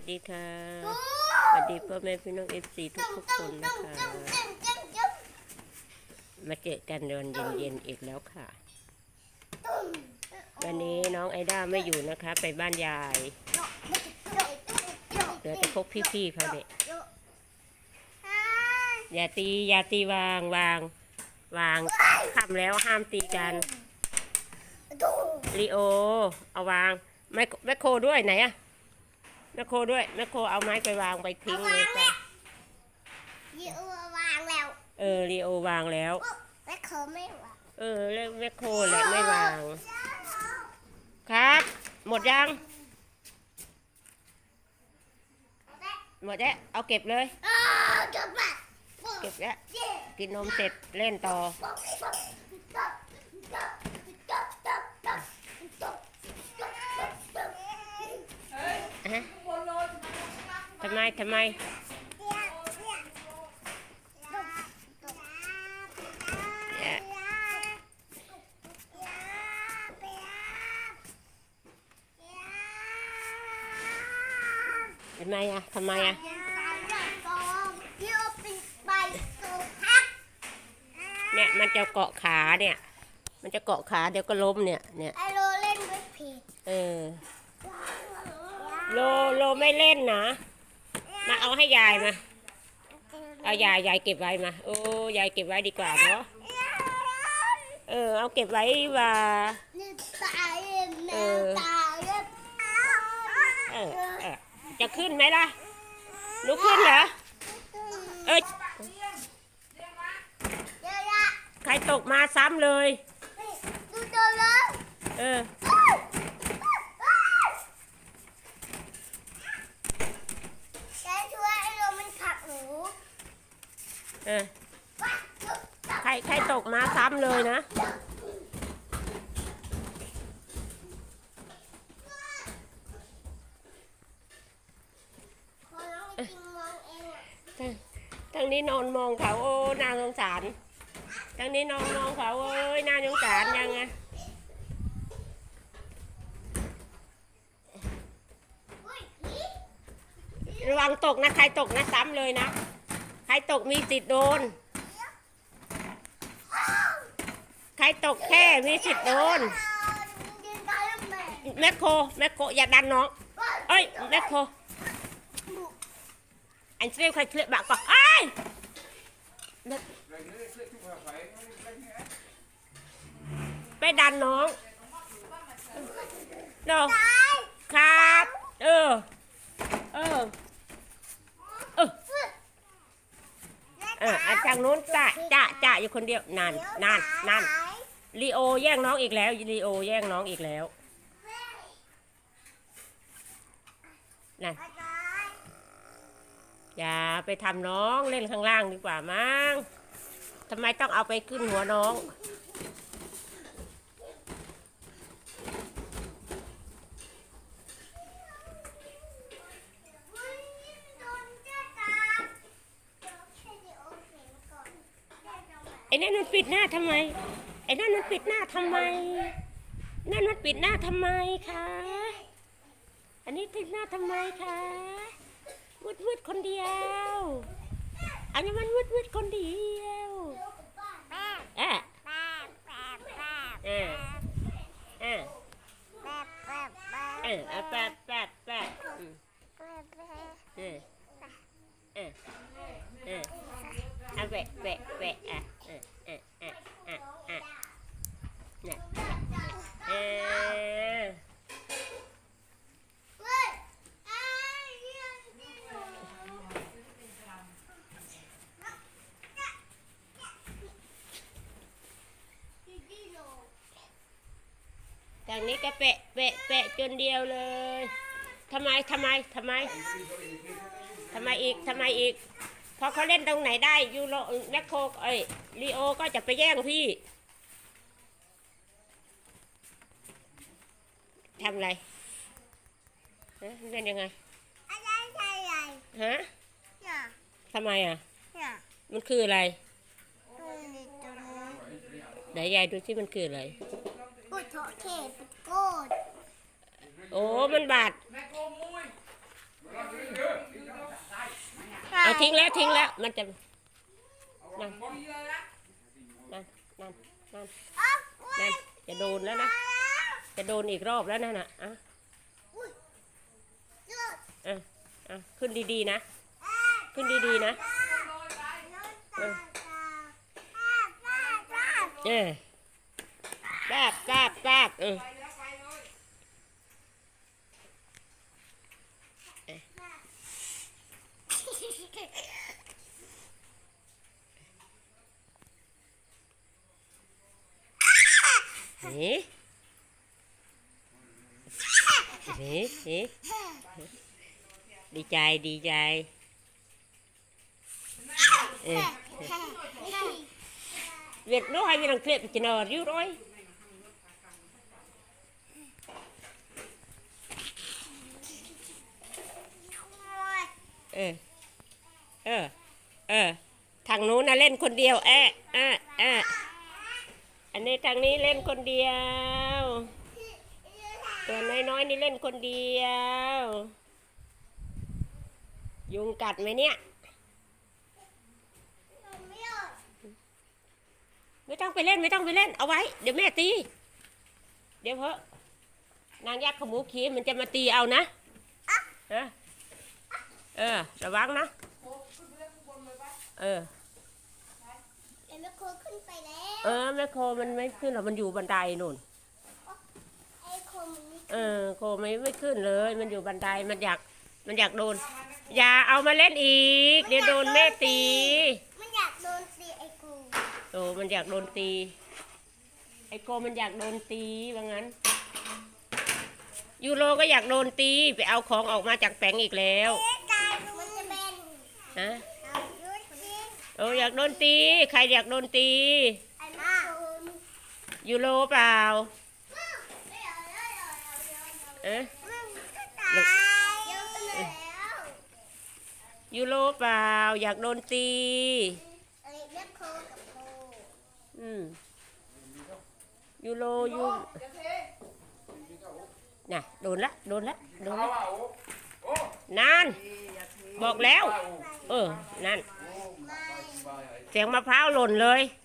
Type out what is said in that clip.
วัสดีค่ะ สวัสดีพ่อแม่พี่น้องเอฟซีทุกทุกๆคนนะคะ มาเจอกันตอนเย็นๆอีกแล้วค่ะ วันนี้น้องไอด้าไม่อยู่นะคะ ไปบ้านยายเหลือแต่พวกพี่ๆเขาเนี่ยอย่าตีอย่าตีวางวาง วางคำแล้วห้ามตีกันลีโอ เอาวางแม่แม่โคด้วยไหนอะ แม่โคด้วยแม่โคเอาไม้ไปวางไปทิ้งเลยค่ะยี่อ้ววางแล้ว เออลีโอวางแล้วแต่เขาไม่วางเออแล้วแม่โคแหละไม่วาง ครับ หมดยัง หมดแล้วเอาเก็บเลยอ้าวจบละเก็บแล้วกินนมเสร็จเล่นต่ออะ ทำไมทำไมเนี่ยทำไมอะทำไมอะยี่อ้วเป็นใบสุพักเนี่ยมันจะเกาะขาเนี่ย มันจะเกาะขาเดี๋ยวก็ล้มเนี่ยเนี่ยไอโรเล่นด้วยผิดเออโลโลไม่เล่นนะ มาเอาให้ยายมา เอายายยายเก็บไว้มา โอ้ยายเก็บไว้ดีกว่าเนาะ เออ เอาเก็บไว้ว่านี่ตายแม่ตายแล้วเออเออจะขึ้นไหมล่ะลุกขึ้นเหรอ เอ้ยเดี๋ยวละใครตกมาซ้ำเลยดูตัวแล้วเออ แกช่วยไอโรมันผลักหนู เออใครใครตกมาซ้ำเลยนะ พอน้องจริงมองเองอะ ทั้งนี้นอนมองเขาโอ้น่าสงสารทั้งนี้นอนมองเขาเอ้ยน่าสงสารยังไงระวังตกนะ ใครตกนะซ้ำเลยนะ ใครตกมีสิทธิ์โดน ใครตกแค่มีสิทธิ์โดน แม่แมคโครแมคโครอย่าดันน้อง เอ้ย แมคโคร อันเสียใครเคลียร์บักก่อนไอ้ยไปดันน้องเนาะตายครับ เออ เออ เออเอออันทางนู้นจ่าจ่าจ่าอยู่คนเดียวนานนานนานลีโอแย่งน้องอีกแล้วลีโอแย่งน้องอีกแล้วนั่น อย่าไปทำน้องเล่นข้างล่างดีกว่ามั้งทำไมต้องเอาไปขึ้นหัวน้อง ไอ้นั่นมันปิดหน้าทำไม ไอ้นั่นมันปิดหน้าทำไม นั่นมันปิดหน้าทำไมคะ อันนี้ปิดหน้าทำไมคะ วุดวุดคนเดียว อันนี้มันวุดวุดคนเดียวอะเออเออเออเอาแปดแปดแปดอืมเออเออเออเอาแปะแปะแปะอะเออเออเออเออเออเนี่ยเออ ทาง นี้ก็แปะแปะแปะจนเดียวเลยทำไมทำไมทำไมทำไมอีกทำไมอีก พอเขาเล่นตรงไหนได้ยูโรแมคโครเอ้ยลีโอก็จะไปแย่งพี่ทำอะไรฮะเล่นยังไงฮะทำไมอะ มันคืออะไรไหนยายดูที่มันคืออะไรโอ้โถ เทปโกดโอ้มันบาดเทิ้งแล้วทิ้งแล้วมันจะนั่นนั่นนั่นนั่นอ๊ะนั่นจะโดนแล้วนะ จะโดนอีกรอบแล้วนั่นน่ะอะจุดอะอะขึ้นดีๆนะ ขึ้นดีๆนะเออ เออแป๊บแป๊บแป๊บเออเฮ้เฮ้เฮ้ดีใจดีใจเออ Việc đó hay vì thằng clip chỉ nở riu rồi. Ờ. Ờ. Ờ. Thằng นู้นน่ะเล่นคนเดียว แอะแอะแอะอันนี้ทางนี้เล่นคนเดียว ตัวน้อยๆนี่เล่นคนเดียว ยุงกัดไหมเนี่ย ไม่ต้องไปเล่นไม่ต้องไปเล่น เอาไว้ เดี๋ยวแม่ตี เดี๋ยวเพอะนางยักษ์ขมูขีมันจะมาตีเอานะฮะ เออ ระวังนะ เออเอ็มโคขึ้นไปแล้วเออแม่โคมันไม่ขึ้นหรอกมันอยู่บันไดนู่น ไอ้โคมันนี่เออ โคไม่ไม่ขึ้นเลย มันอยู่บันไดมันอยากมันอยากโดน อย่าเอามาเล่นอีก เดี๋ยวโดนแม่ตี มันอยากโดนตีไอ้กูโอ้มันอยากโดนตี ไอโกมันอยากโดนตีว่างั้น ยูโรก็อยากโดนตี ไปเอาของออกมาจากแปลงอีกแล้ว เอ๊ะกายมันจะเป็น ฮะเอายุดยิงโอ้อยากโดนตี ใครอยากโดนตีไอ้มาโดนยูโรเปล่าเอ๊ะตายเยอะแล้วยูโรเปล่า อยากโดนตีไอ้เล็บโคกับโคอืมยูโรยูน่ะ โดนละ โดนละ โดนละนาน บอกแล้ว เออ นั่นไม่เสียงมะพร้าวหล่นเลยไ